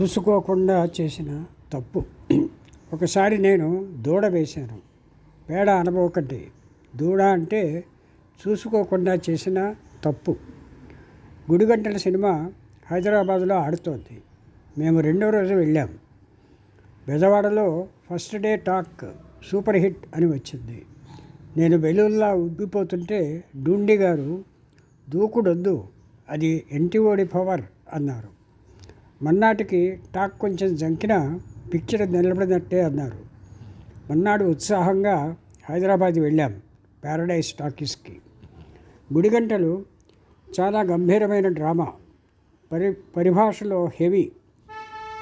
చూసుకోకుండా చేసిన తప్పు. ఒకసారి నేను దూడ వేశాను. పేడ అనబోకండి. దూడ అంటే చూసుకోకుండా చేసిన తప్పు. గుడిగంటల సినిమా హైదరాబాద్లో ఆడుతోంది. మేము రెండో రోజు వెళ్ళాం. బెజవాడలో first day talk super hit అని వచ్చింది. నేను బెలూన్లా ఉబ్బిపోతుంటే డూండి గారు దూకుడొద్దు అది ఎన్టీఓడి పవర్ అన్నారు. మన్నాటికి టాక్ కొంచెం జంకిన పిక్చర్ నిలబడినట్టే అన్నారు. మన్నాడు ఉత్సాహంగా హైదరాబాద్ వెళ్ళాం ప్యారడైజ్ టాకీస్కి గుడిగంటలు చాలా గంభీరమైన డ్రామా. పరి పరిభాషలో హెవీ.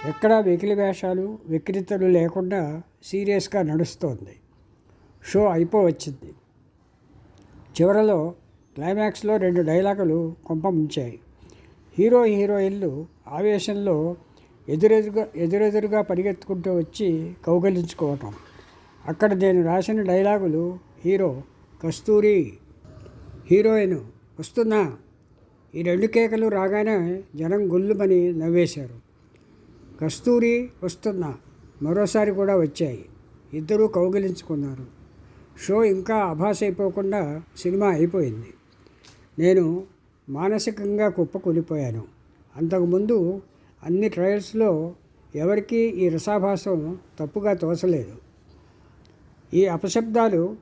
ఎక్కడా వెకిలి వేషాలు వికృతలు లేకుండా సీరియస్గా నడుస్తోంది. షో అయిపోవచ్చింది. చివరలో క్లైమాక్స్లో రెండు డైలాగులు కొంప ముంచాయి హీరో హీరోయిన్లు ఆవేశంలో ఎదురెదురుగా ఎదురెదురుగా పరిగెత్తుకుంటూ వచ్చి కౌగలించుకోవటం. అక్కడ నేను రాసిన డైలాగులు హీరో కస్తూరి హీరోయిన్ వస్తున్నా. ఈ రెండు కేకలు రాగానే జనం గొల్లుమని నవ్వేశారు. కస్తూరి వస్తున్నా. మరోసారి కూడా వచ్చాయి. ఇద్దరూ కౌగిలించుకున్నారు. షో ఇంకా అభాస్ అయిపోకుండా సినిమా అయిపోయింది. నేను మానసికంగా కుప్పకూలిపోయాను అంతకుముందు అన్ని ట్రయల్స్లో ఎవరికీ ఈ రసాభాసం తప్పుగా తోచలేదు. ఈ అపశబ్దాలు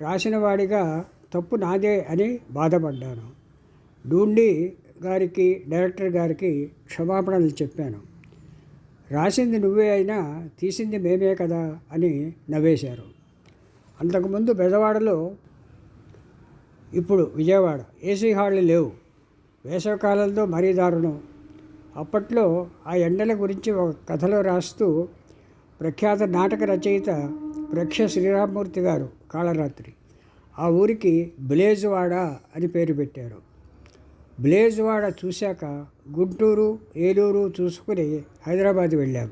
రాసిన వాడిగా తప్పు నాదే అని బాధపడ్డాను. డూండి గారికి డైరెక్టర్ గారికి క్షమాపణలు చెప్పాను. రాసింది నువ్వే అయినా తీసింది మేమే కదా అని నవ్వేశారు. అంతకుముందు బెదవాడలో ఇప్పుడు విజయవాడ ఏసీ హాళ్ళు లేవు. వేసవకాలంలో మరీ దారుణం. అప్పట్లో ఆ ఎండల గురించి ఒక కథలో రాస్తూ ప్రఖ్యాత నాటక రచయిత ప్రఖ్య శ్రీరామమూర్తి గారు కాళరాత్రి ఆ ఊరికి బ్లేజ్వాడ అని పేరు పెట్టారు. బ్లేజ్వాడ చూశాక గుంటూరు ఏలూరు చూసుకుని హైదరాబాద్ వెళ్ళాం.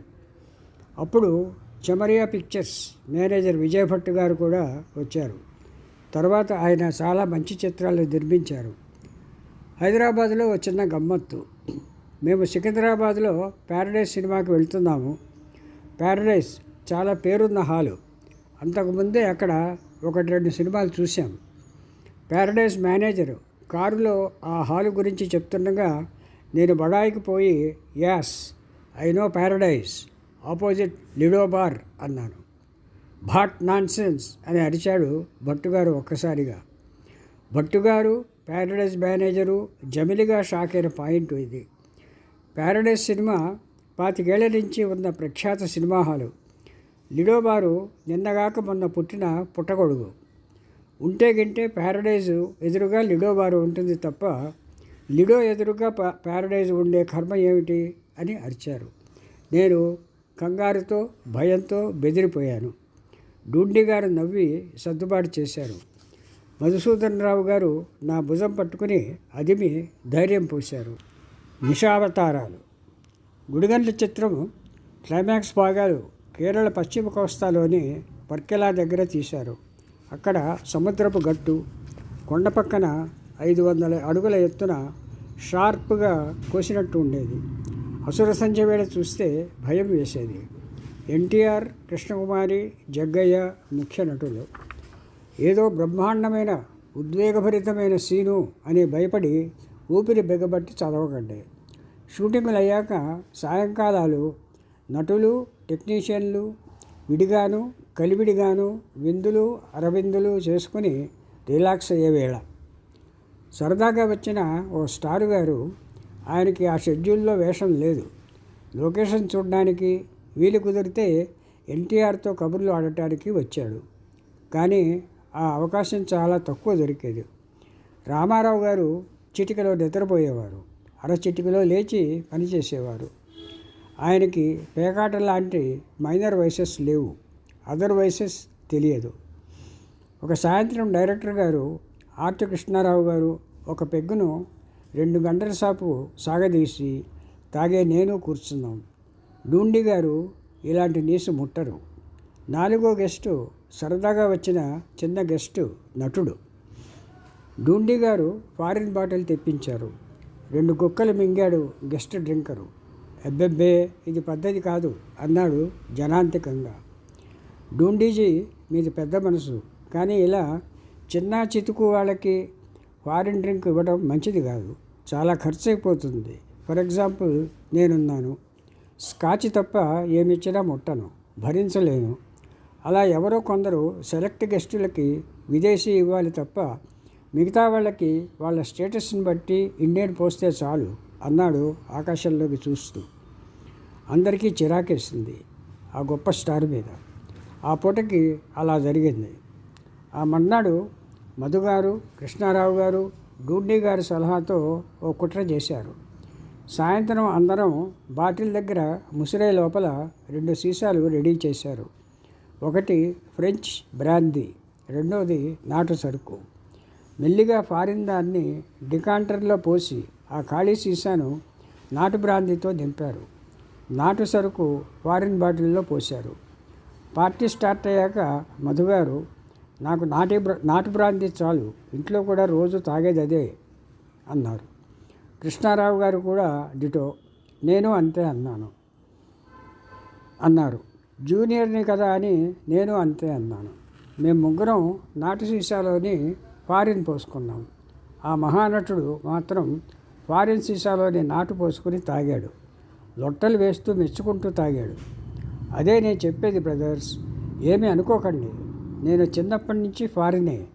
అప్పుడు చెమరియా పిక్చర్స్ మేనేజర్ విజయభట్ గారు కూడా వచ్చారు. తర్వాత ఆయన చాలా మంచి చిత్రాలు నిర్మించారు. హైదరాబాద్లో వచ్చిన చిన్న గమ్మత్తు. మేము సికింద్రాబాద్లో ప్యారడైజ్ సినిమాకి వెళ్తున్నాము. ప్యారడైజ్ చాలా పేరున్న హాలు. అంతకుముందే అక్కడ ఒకటి రెండు సినిమాలు చూసాం ప్యారడైజ్ మేనేజరు కారులో ఆ హాలు గురించి చెప్తుండగా నేను బడాయికి పోయి as I know Paradise opposite Lido bar అన్నాను. భాట్ నాన్సెన్స్ అని అరిచాడు భట్టుగారు ఒక్కసారిగా. భట్టుగారు ప్యారడైజ్ మేనేజరు జమిలిగా షాకైన పాయింట్ ఇది. ప్యారడైజ్ సినిమా పాతికేళ్ళ నుంచి ఉన్న ప్రఖ్యాత సినిమా హాలు. లిడోబారు నిన్నగాక మొన్న పుట్టిన పుట్టగొడుగు. ఉంటే గింటే ప్యారడైజ్ ఎదురుగా లిడోబారు ఉంటుంది తప్ప లిడో ఎదురుగా ప్యారడైజ్ ఉండే కర్మ ఏమిటి అని అరిచారు. నేను కంగారుతో భయంతో బెదిరిపోయాను. డూండి గారు నవ్వి సర్దుబాటు చేశారు. మధుసూదనరావు గారు నా భుజం పట్టుకుని అదిమి ధైర్యం పోశారు. నిషావతారాలు. గుడిగండ్ల చిత్రం క్లైమాక్స్ భాగాలు కేరళ పశ్చిమ కోస్తాలోని పర్కెలా దగ్గర తీశారు. అక్కడ సముద్రపు గట్టు కొండ పక్కన ఐదు వందల అడుగుల ఎత్తున షార్ప్గా కోసినట్టు ఉండేది. అసుర సంధ్య వేళ చూస్తే భయం వేసేది. ఎన్టీఆర్ కృష్ణకుమారి జగ్గయ్య ముఖ్య నటులు. ఏదో బ్రహ్మాండమైన ఉద్వేగభరితమైన సీను అని భయపడి ఊపిరి బిగబట్టి చదవకండి. షూటింగ్లు అయ్యాక సాయంకాలాలు నటులు టెక్నీషియన్లు విడిగాను కలివిడిగాను విందులు అరవిందులు చేసుకుని రిలాక్స్ అయ్యే వేళ. సరదాగా వచ్చిన ఓ స్టార్ గారు ఆయనకి ఆ షెడ్యూల్లో వేషం లేదు. లొకేషన్ చూడడానికి వీలు కుదిరితే ఎన్టీఆర్తో కబుర్లు ఆడటానికి వచ్చాడు. కానీ ఆ అవకాశం చాలా తక్కువ దొరికేది. రామారావు గారు చిటికలో నిద్రపోయేవారు. అర చిటికలో లేచి పనిచేసేవారు ఆయనకి పేకాట లాంటి మైనర్ వయసెస్ లేవు. అదర్ వయసెస్ తెలియదు. ఒక సాయంత్రం డైరెక్టర్ గారు ఆర్తి కృష్ణారావు గారు ఒక పెగ్గును రెండు గంటల సేపు సాగదీసి తాగే నేను కూర్చున్నాం. డూండి గారు ఇలాంటి నీసు ముట్టరు. నాలుగో గెస్టు సరదాగా వచ్చిన చిన్న గెస్టు నటుడు. డూండి గారు ఫారిన్ బాటిల్ తెప్పించారు. రెండు కుక్కలు మింగాడు గెస్ట్ డ్రింకరు. అబ్బెబ్బే ఇది పద్ధతి కాదు అన్నాడు జనాంతికంగా. డూండీజీ మీది పెద్ద మనసు. కానీ ఇలా చిన్న చితుకు వాళ్ళకి ఫారిన్ డ్రింక్ ఇవ్వడం మంచిది కాదు. చాలా ఖర్చు అయిపోతుంది ఫర్ ఎగ్జాంపుల్ నేనున్నాను. స్కాచ్ తప్ప ఏమిచ్చినా ముట్టను. భరించలేను. అలా ఎవరో కొందరు సెలెక్ట్ గెస్టులకి విదేశీ ఇవ్వాలి తప్ప మిగతా వాళ్ళకి వాళ్ళ స్టేటస్ని బట్టి ఇండియన్ పోస్తే చాలు అన్నాడు ఆకాశంలోకి చూస్తూ. అందరికీ చిరాకేసింది ఆ గొప్ప స్టార్ మీద. ఆ పూటకి అలా జరిగింది. ఆ మర్నాడు మధుగారు కృష్ణారావు గారు డూడ్డీ గారి సలహాతో ఓ కుట్ర చేశారు. సాయంత్రం అందరం బాటిల్ దగ్గర ముసిరే లోపల రెండు సీసాలు రెడీ చేశారు. ఒకటి ఫ్రెంచ్ బ్రాందీ రెండవది నాటు సరుకు. మెల్లిగా ఫారిన్ దాన్ని డికాంటర్లో పోసి ఆ ఖాళీ సీసాను నాటు బ్రాందీతో దింపారు. నాటు సరుకు ఫారిన్ బాటిల్లో పోశారు. పార్టీ స్టార్ట్ అయ్యాక మధుగారు నాకు నాటి నాటు బ్రాందీ చాలు ఇంట్లో కూడా రోజు తాగేది అదే అన్నారు. కృష్ణారావు గారు కూడా డిటో నేను అంతే అన్నాను. అన్నారు. జూనియర్ని కదా అని నేను అంతే అన్నాను. మేము ముగ్గురం నాటు సీసాలోని ఫారిన్ పోసుకున్నాం. ఆ మహానటుడు మాత్రం ఫారిన్ సీసాలోని నాటు పోసుకుని తాగాడు. లొట్టలు వేస్తూ మెచ్చుకుంటూ తాగాడు. అదే నేను చెప్పేది బ్రదర్స్ ఏమీ అనుకోకండి. నేను చిన్నప్పటి నుంచి ఫారినే.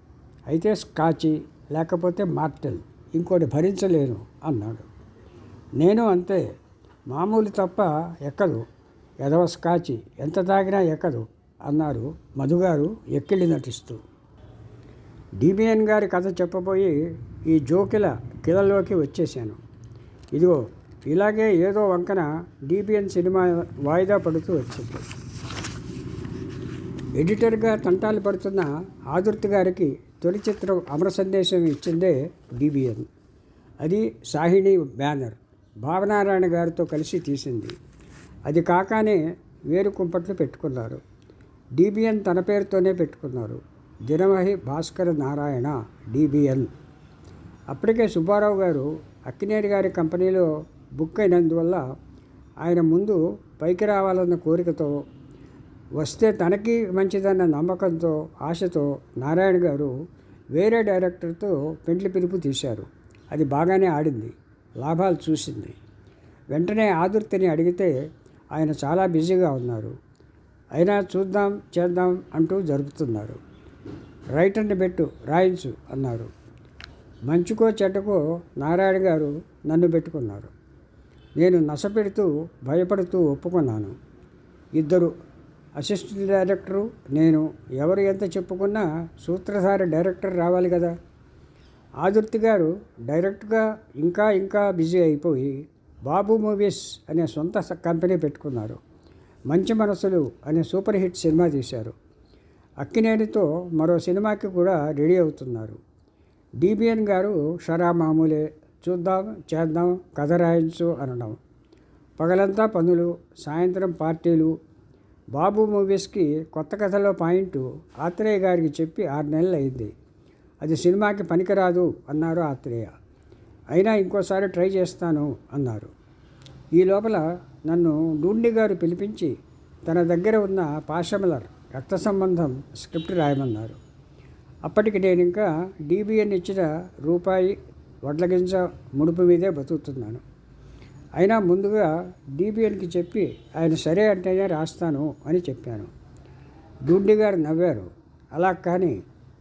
అయితే స్కాచి లేకపోతే మార్టెల్ ఇంకోటి భరించలేను అన్నాడు. నేను అంతే. మామూలు తప్ప ఎక్కదు. ఎదవ స్కాచి ఎంత తాగినా ఎక్కదు అన్నారు మధుగారు ఎక్కిళ్ళి నటిస్తూ. డిబిఎన్ గారి కథ చెప్పబోయి ఈ జోకిల కిలలోకి వచ్చేసాను ఇదిగో ఇలాగే ఏదో వంకన డిబిఎన్ సినిమా వాయిదా పడుతూ వచ్చింది. ఎడిటర్గా తంటాలు పడుతున్న ఆదుర్తి గారికి తొలి చిత్రం అమర సందేశం ఇచ్చిందే డిబిఎన్. అది సాహిణి బ్యానర్. భావనారాయణ గారితో కలిసి తీసింది. అది కాకానే వేరు కుంపట్లు పెట్టుకున్నారు. డిబిఎన్ తన పేరుతోనే పెట్టుకున్నారు. దినమహి భాస్కర నారాయణ డిబిఎన్. అప్పటికే సుబ్బారావు గారు అక్కినేని గారి కంపెనీలో బుక్ అయినందువల్ల ఆయన ముందు పైకి రావాలన్న కోరికతో వస్తే తనకి మంచిదన్న నమ్మకంతో ఆశతో నారాయణ గారు వేరే డైరెక్టర్తో పెండ్లి పిలుపు తీశారు. అది బాగానే ఆడింది లాభాలు చూసింది. వెంటనే ఆదుర్తిని అడిగితే ఆయన చాలా బిజీగా ఉన్నారు. అయినా చూద్దాం చేద్దాం అంటూ జరుపుతున్నారు. రైటర్ని పెట్టు రాయించు అన్నారు. మంచుకో చెడ్డకో నారాయణ గారు నన్ను పెట్టుకున్నారు. నేను నసపెడుతూ భయపడుతూ ఒప్పుకున్నాను. ఇద్దరు అసిస్టెంట్ డైరెక్టరు నేను ఎవరు ఎంత చెప్పుకున్నా సూత్రధారి డైరెక్టర్ రావాలి కదా. ఆదుర్తి గారు డైరెక్ట్గా ఇంకా ఇంకా బిజీ అయిపోయి బాబు మూవీస్ అనే సొంత కంపెనీ పెట్టుకున్నారు. మంచి మనసులు అనే సూపర్ హిట్ సినిమా తీశారు. అక్కినేనితో మరో సినిమాకి కూడా రెడీ అవుతున్నారు. డిబిఎన్ గారు షరా మామూలే చూద్దాం చేద్దాం కథ రాయించు అనడం. పగలంతా పనులు సాయంత్రం పార్టీలు. బాబు మూవీస్కి కొత్త కథలో పాయింట్ ఆత్రేయ గారికి చెప్పి ఆరు నెలలు అయింది. అది సినిమాకి పనికిరాదు అన్నారు ఆత్రేయ. అయినా ఇంకోసారి ట్రై చేస్తాను అన్నారు. ఈ లోపల నన్ను డూండి గారు పిలిపించి తన దగ్గర ఉన్న పాషమలర్ రక్త సంబంధం స్క్రిప్ట్ రాయమన్నారు. అప్పటికి నేను ఇంకా డీబీఎన్ ఇచ్చిన రూపాయి వడ్లగింజ ముడుపు మీదే బతుకుతున్నాను. అయినా ముందుగా డీబీఎన్కి చెప్పి ఆయన సరే అంటేనే రాస్తాను అని చెప్పాను. డూండి గారు నవ్వారు. అలా కానీ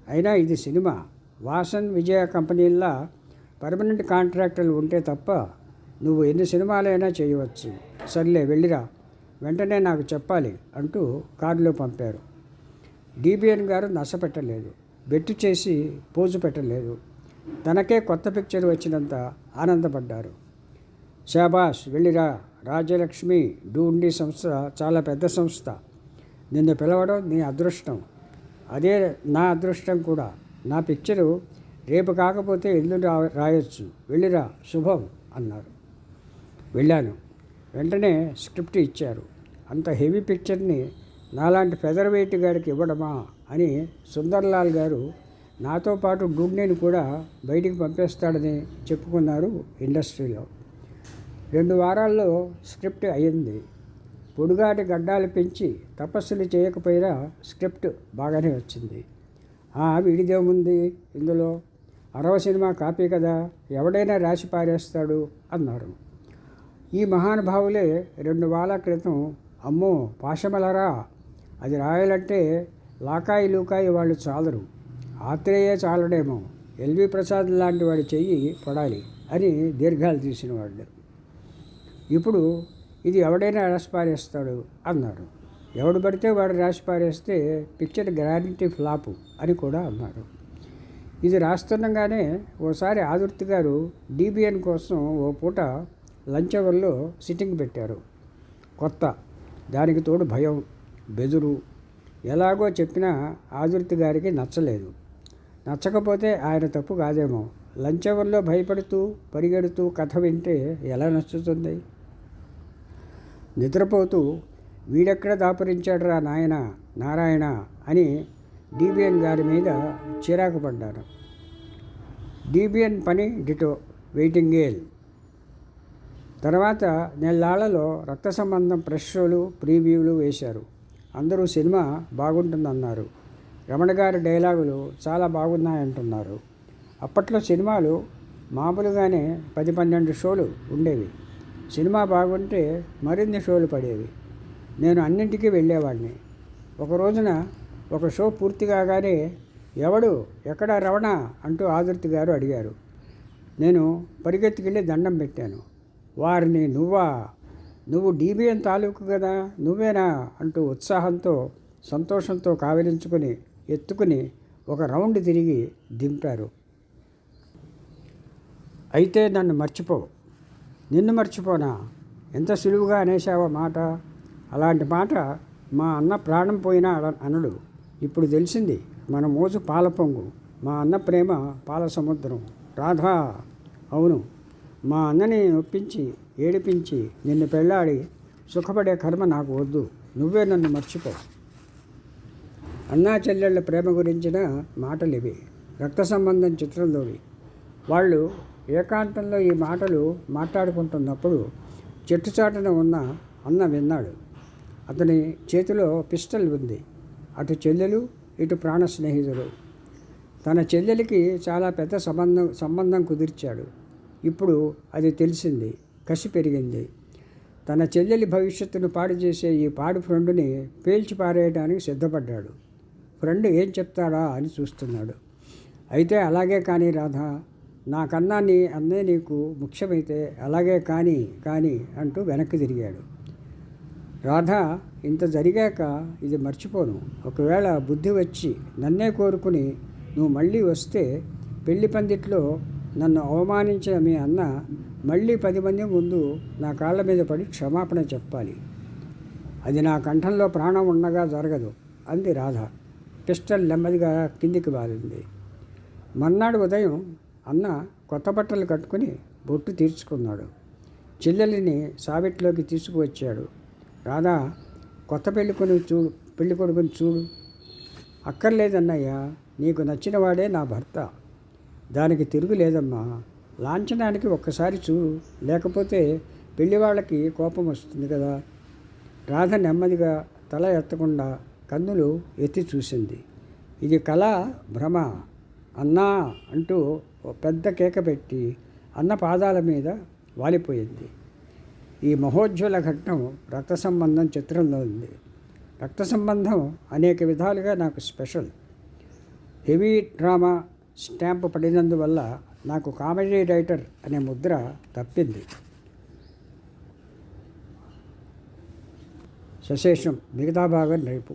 అయినా ఇది సినిమా. వాసన్ విజయ కంపెనీల్లో పర్మనెంట్ కాంట్రాక్టర్లు ఉంటే తప్ప నువ్వు ఎన్ని సినిమాలైనా చేయవచ్చు. సర్లే వెళ్ళిరా. వెంటనే నాకు చెప్పాలి అంటూ కారులో పంపారు. డిబిఎన్ గారు నష్టపెట్టలేదు బెట్టు చేసి పోజు పెట్టలేదు. తనకే కొత్త పిక్చర్ వచ్చినంత ఆనందపడ్డారు. శాబాష్ వెళ్ళిరా. రాజ్యలక్ష్మి డూండి సంస్థ చాలా పెద్ద సంస్థ. నిన్ను పిలవడం నీ అదృష్టం. అదే నా అదృష్టం కూడా. నా పిక్చరు రేపు కాకపోతే ఎల్లుండి రా రాయొచ్చు. వెళ్ళిరా శుభం అన్నారు. వెళ్ళాను. వెంటనే స్క్రిప్ట్ ఇచ్చారు. అంత హెవీ పిక్చర్ని నాలాంటి ఫెదర్ వెయిట్ గారికి ఇవ్వడమా అని సుందర్లాల్ గారు నాతో పాటు డూడ్నేని కూడా బయటికి పంపేస్తాడని చెప్పుకున్నారు ఇండస్ట్రీలో. రెండు వారాల్లో స్క్రిప్ట్ అయ్యింది పొడుగాటి గడ్డాలు పెంచి తపస్సులు చేయకపోయినా స్క్రిప్ట్ బాగానే వచ్చింది. ఆ వీడిదేముంది ఇందులో? అరవ సినిమా కాపీ కదా ఎవడైనా రాసి పారేస్తాడు అన్నారు. ఈ మహానుభావులే రెండు వాళ్ళ క్రితం అమ్మో పాశమలరా అది రాయాలంటే లాకాయి లూకాయి వాళ్ళు చాలరు. ఆత్రేయ చాలడేమో ఎల్వి ప్రసాద్ లాంటి వాడి చెయ్యి పడాలి అని దీర్ఘాలు తీసిన వాళ్ళు ఇప్పుడు ఇది ఎవడైనా రాసి పారేస్తాడు అన్నారు. ఎవడు పడితే వాడు రాసి పారేస్తే పిక్చర్ గ్యారంటీ ఫ్లాపు అని కూడా అన్నారు. ఇది రాస్తుండగానే ఓసారి ఆదుర్తి గారు డీబీఎన్ కోసం ఓ పూట లంచ్ అవర్లో సిట్టింగ్ పెట్టారు. కొత్త దానికి తోడు భయం బెదురు. ఎలాగో చెప్పినా ఆదుర్తి గారికి నచ్చలేదు. నచ్చకపోతే ఆయన తప్పు కాదేమో. లంచ్ అవర్లో భయపడుతూ పరిగెడుతూ కథ వింటే ఎలా నచ్చుతుంది? నిద్రపోతూ వీడెక్కడ దాపరించాడురా నాయన నారాయణ అని డిబిఎన్ గారి మీద చిరాకు పడ్డాను డిబిఎన్ పని డిటో వెయిటింగ్ ఏల్ తర్వాత నెలాళ్ళలో రక్త సంబంధం ప్రెస్ షోలు ప్రీవ్యూలు వేశారు. అందరూ సినిమా బాగుంటుందన్నారు. రమణ గారి డైలాగులు చాలా బాగున్నాయంటున్నారు. అప్పట్లో సినిమాలు మామూలుగానే పది పన్నెండు షోలు ఉండేవి. సినిమా బాగుంటే మరిన్ని షోలు పడేవి. నేను అన్నింటికీ వెళ్ళేవాడిని. ఒక రోజున ఒక షో పూర్తి కాగానే ఎవడు ఎక్కడ రవణ అంటూ ఆదుర్తి గారు అడిగారు. నేను పరిగెత్తుకెళ్ళి దండం పెట్టాను. వారిని నువ్వా? నువ్వు డీబీఎన్ తాలూకు కదా? నువ్వేనా? అంటూ ఉత్సాహంతో సంతోషంతో కావిలించుకుని ఎత్తుకుని ఒక రౌండ్ తిరిగి దింపారు. అయితే నన్ను మర్చిపో. నిన్ను మర్చిపోనా? ఎంత సులువుగా అనేసావా మాట? అలాంటి మాట మా అన్న ప్రాణం పోయినా అన- అనడు. ఇప్పుడు తెలిసింది మన మోజు పాల పొంగు మా అన్న ప్రేమ పాల సముద్రం రాధా! అవును. మా అన్నని ఒప్పించి ఏడిపించి నిన్ను పెళ్ళాడి సుఖపడే కర్మ నాకు వద్దు. నువ్వే నన్ను మర్చిపో. అన్నా చెల్లెళ్ళ ప్రేమ గురించిన మాటలు ఇవి రక్త సంబంధం చిత్రంలోవి. వాళ్ళు ఏకాంతంలో ఈ మాటలు మాట్లాడుకుంటున్నప్పుడు చెట్టు చాటున ఉన్న అన్న విన్నాడు. అతని చేతిలో పిస్టల్ ఉంది. అటు చెల్లెలు ఇటు ప్రాణ స్నేహితుడు తన చెల్లెలికి చాలా పెద్ద సంబంధం సంబంధం కుదిర్చాడు. ఇప్పుడు అది తెలిసింది కసి పెరిగింది. తన చెల్లెలి భవిష్యత్తును పాడు చేసే ఈ పాడు ఫ్రెండ్ని పేల్చి పారేయడానికి సిద్ధపడ్డాడు. ఫ్రెండ్ ఏం చెప్తాడా అని చూస్తున్నాడు. అయితే అలాగే కానీ రాధా నాకన్నా నీ అన్నే నీకు ముఖ్యమైతే అలాగే కానీ కానీ అంటూ వెనక్కి తిరిగాడు. రాధా ఇంత జరిగాక ఇది మర్చిపోను. ఒకవేళ బుద్ధి వచ్చి నన్నే కోరుకుని నువ్వు మళ్ళీ వస్తే పెళ్ళి పందిట్లో నన్ను అవమానించిన మీ అన్న మళ్ళీ పది మంది ముందు నా కాళ్ళ మీద పడి క్షమాపణ చెప్పాలి. అది నా కంఠంలో ప్రాణం ఉండగా జరగదు అంది రాధ. పిస్టల్ నెమ్మదిగా కిందికి బారింది మర్నాడు ఉదయం అన్న కొత్త బట్టలు కట్టుకుని బొట్టు తీర్చుకున్నాడు. చెల్లెలిని సావిట్లోకి తీసుకువచ్చాడు. రాధా కొత్త పెళ్ళికొని చూడు పెళ్ళి కొడుకుని చూడు. అక్కర్లేదన్నయ్యా నీకు నచ్చినవాడే నా భర్త. దానికి తిరుగు లేదమ్మా. లాంఛనానికి ఒక్కసారి చూడు. లేకపోతే పెళ్ళి వాళ్ళకి కోపం వస్తుంది కదా. రాధ నెమ్మదిగా తల ఎత్తకుండా కన్నులు ఎత్తి చూసింది. ఇది కళ భ్రమ. అన్నా అంటూ పెద్ద కేక పెట్టి అన్న పాదాల మీద వాలిపోయింది. ఈ మహోజ్వల ఘట్టం రక్త సంబంధం చిత్రంలో ఉంది. రక్త సంబంధం అనేక విధాలుగా నాకు స్పెషల్. హెవీ డ్రామా స్టాంప్ పడినందువల్ల నాకు కామెడీ రైటర్ అనే ముద్ర తప్పింది. సశేషం మిగతా భాగం రేపు.